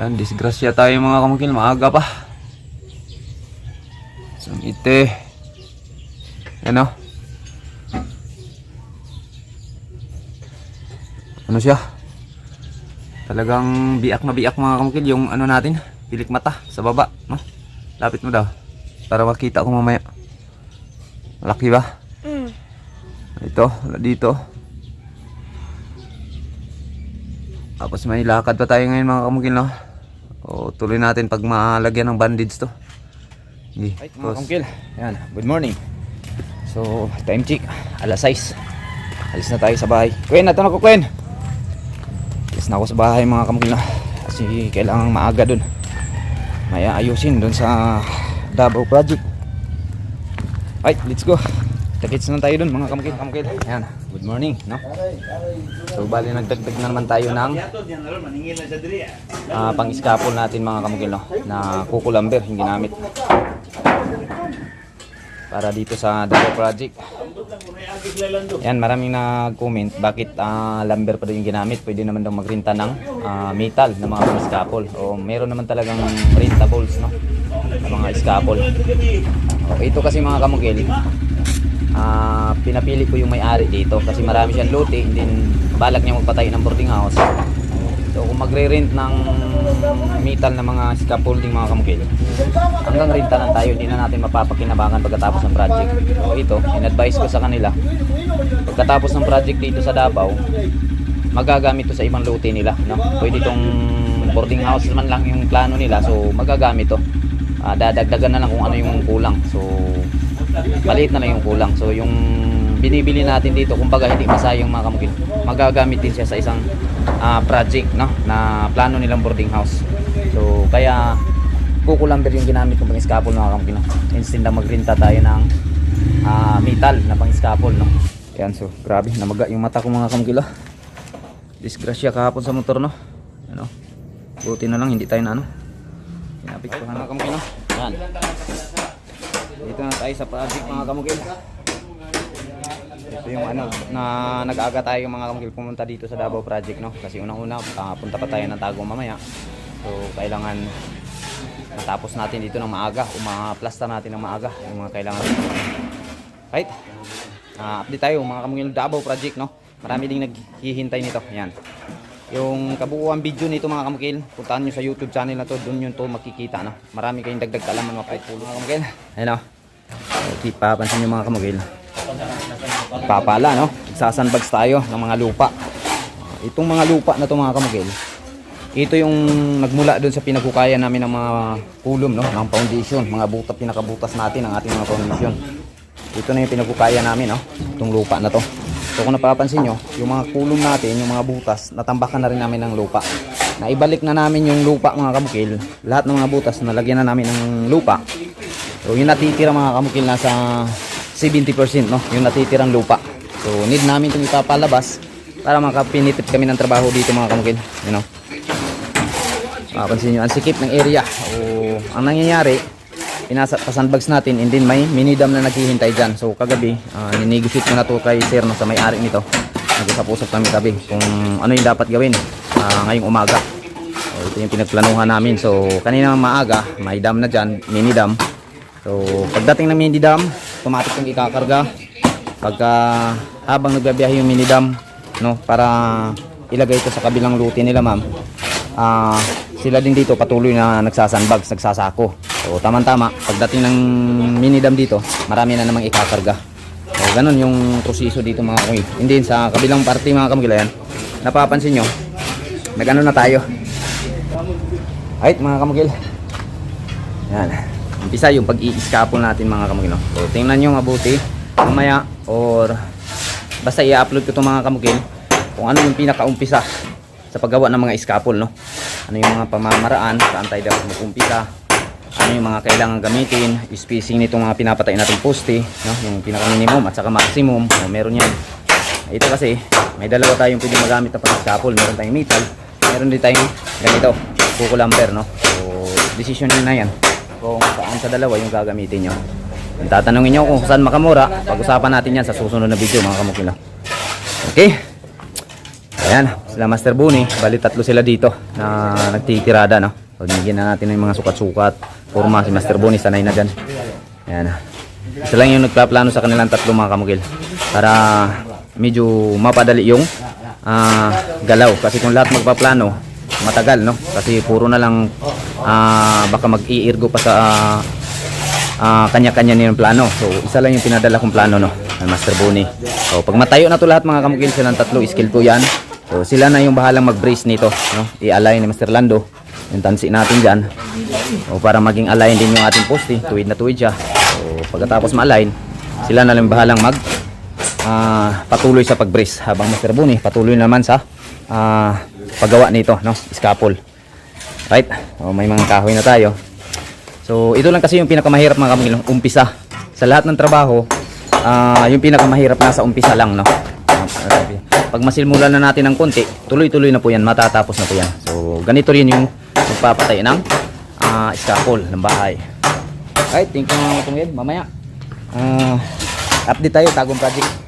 Yan, disgrasya tayo mga kamukil. Maaga pa. Sumite. Yan o. Ano siya? Talagang biak na biak mga kamukil. Yung ano natin, pilik mata sa baba. No? Lapit mo daw. Para makita ko mamaya. Malaki ba? Mm. Ito, dito. Tapos may lakad pa tayo ngayon mga kamukil, no? O, tuloy natin pag malagyan ng bandage to. Sige, Right, mga boss. kamkil. Yan, good morning. So, time check. Alas 6. Alis na tayo sa bahay. Kwen, nato na ko, Kwen. Alis na ako sa bahay mga kamkil na. Kasi kailangan maaga dun. May ayusin dun sa Davao Project. Right, let's go. Takits na tayo dun mga kamkil. Kamkil. Yan, good morning. No? So, bali nagdagdag na naman tayo ng ah, pang-scaffold natin mga kamukil no? na kukulamber yung ginamit para dito sa Davao Project. Yan, maraming nag-comment bakit ah, lumber pa daw yung ginamit. Pwede naman daw magrinta ng ah, metal na mga pang-scaffold. O meron naman talagang printables no? na mga scaffold. O, ito kasi mga kamukil, ah pinapili ko yung may-ari dito kasi marami siyang lote and then balak niya magpatay ng boarding house. So kung magre-rent ng metal na mga scaffolding mga kamukil hanggang renta lang tayo hindi na natin mapapakinabangan pagkatapos ng project. So ito in-advise ko sa kanila pagkatapos ng project dito sa Davao magagamit to sa ibang lote nila no? pwede itong boarding house man lang yung plano nila so magagamit to. Ah, dadagdagan na lang kung ano yung kulang. So maliit na lang yung kulang. So yung binibili natin dito, kumbaga hindi masayang mga kamukil. Magagamit din siya sa isang ah, project no na plano nilang boarding house. So kaya kukulamber yung ginamit ng pang-scaffold mga kamukil. No? Instead na magrenta tayo ng ah, metal na pang-scaffold no. Yan so grabe namaga yung mata ko mga kamukil. ah. Disgrasya kahapon sa motor no. Ano? Buti na lang hindi tayo na ano. Pinapit ko mga kamukil no. Yan. Dito na tayo sa project mga kamukil. Ito yung ano, na nag-aga tayo mga kamukil pumunta dito sa Davao Project no. Kasi unang-una ah, punta pa tayo ng Tagum mamaya. So kailangan matapos natin dito ng maaga o ma-plaster natin ng maaga yung mga kailangan. Right? Ah, update tayo mga kamukil Davao Project no. Marami ding naghihintay nito. Yan. Yung kabuuan video nito mga kamukil, puntahan nyo sa YouTube channel na to, doon yun to makikita. No? Marami kayong dagdag kalaman pulo mga kamukil. Ayun o. Okay, papansin nyo mga kamukil. Papala, no? Sasanbags tayo ng mga lupa. Itong mga lupa na to mga kamukil, ito yung nagmula doon sa pinaghukayan namin ng mga kulom, no? Ng foundation, mga butas, pinakabutas natin ng ating mga foundation. Ito na yung pinaghukayan namin, no? Itong lupa na to. So kung napapansin nyo, yung mga kulong natin, yung mga butas, natambakan na rin namin ng lupa. Naibalik na namin yung lupa mga kamukil. Lahat ng mga butas, nalagyan na namin ng lupa. So yung natitira mga kamukil nasa 70% no, yung natitirang lupa. So need namin itong ipapalabas para makapinitip kami ng trabaho dito mga kamukil. You know. Mapapansin nyo, ang sikip ng area. O ang nangyayari, pinasa pasanbags natin and then may mini dam na naghihintay dyan. So kagabi, uh, ninegotiate ko na to kay sir no, sa may-ari nito. Nag-usap-usap kami gabi kung ano yung dapat gawin ah, ngayong umaga. So, ito yung pinagplanuhan namin. So kanina maaga, may dam na dyan, mini dam. So pagdating ng mini dam, automatic yung ikakarga. Pagka habang nagbabiyahe yung mini dam, no, para ilagay ito sa kabilang luti nila ma'am. Ah, sila din dito patuloy na nagsasanbags, nagsasako. So tama-tama, pagdating ng mini dam dito, marami na namang ikakarga. So ganun yung proseso dito mga kamil. Hindi sa kabilang parte mga kamil yan. Napapansin nyo, nagano na tayo. Right mga kamugil. Yan. Umpisa yung pag-i-scaffold natin mga kamugil. No? So tingnan nyo mabuti. Mamaya or basta i-upload ko itong mga kamugil kung ano yung pinaka-umpisa sa paggawa ng mga scaffold. No? Ano yung mga pamamaraan, saan tayo dapat mag-umpisa. Ano yung mga kailangan gamitin, spacing nitong mga pinapatay nating poste, no? yung pinaka-minimum at saka maximum. So, meron yan. Ito kasi, may dalawa tayong pwede magamit na pang-scaffold. Meron tayong metal, meron din tayong ganito, kukulamber, no? So, decision nyo na yan. Kung saan sa dalawa yung gagamitin nyo. Tatanungin nyo kung saan makamura, pag-usapan natin yan sa susunod na video, mga kamukila. Okay? Ayan, sila Master Buni. Bali tatlo sila dito na nagtitirada, no? Pagbigyan na natin ng mga sukat-sukat. Forma si Master Buni, sanay na dyan. Ayan. Isa lang yung nagpaplano sa kanilang tatlo mga kamukil. Para medyo mapadali yung ah, galaw. Kasi kung lahat magpaplano, matagal, no? Kasi puro na lang ah, baka mag-iirgo pa sa ah, ah, kanya-kanya nilang plano. So, isa lang yung pinadala kong plano, no? Ng Master Boni. So, pag matayo na to lahat mga kamukil, silang tatlo, skill to yan. So, sila na yung bahalang mag-brace nito, no? I-align ni Master Lando. Yung tansi natin dyan. O, para maging align din yung ating poste. Tuwid na tuwid siya. So, pagkatapos ma-align, sila na lang bahalang mag ah, patuloy sa pag-brace. Habang Master Boni, patuloy naman sa ah, paggawa nito, no? Scaffold. Right? O, may mga kahoy na tayo. So, ito lang kasi yung pinakamahirap mga kamil, umpisa. Sa lahat ng trabaho, ah yung pinakamahirap nasa umpisa lang, no? Pag masilmulan na natin ng konti, tuloy-tuloy na po yan, matatapos na po yan. So, ganito rin yung magpapatay ng ah scaffold ng bahay. Alright, thank you mga. Mamaya, ah update tayo, tagong project.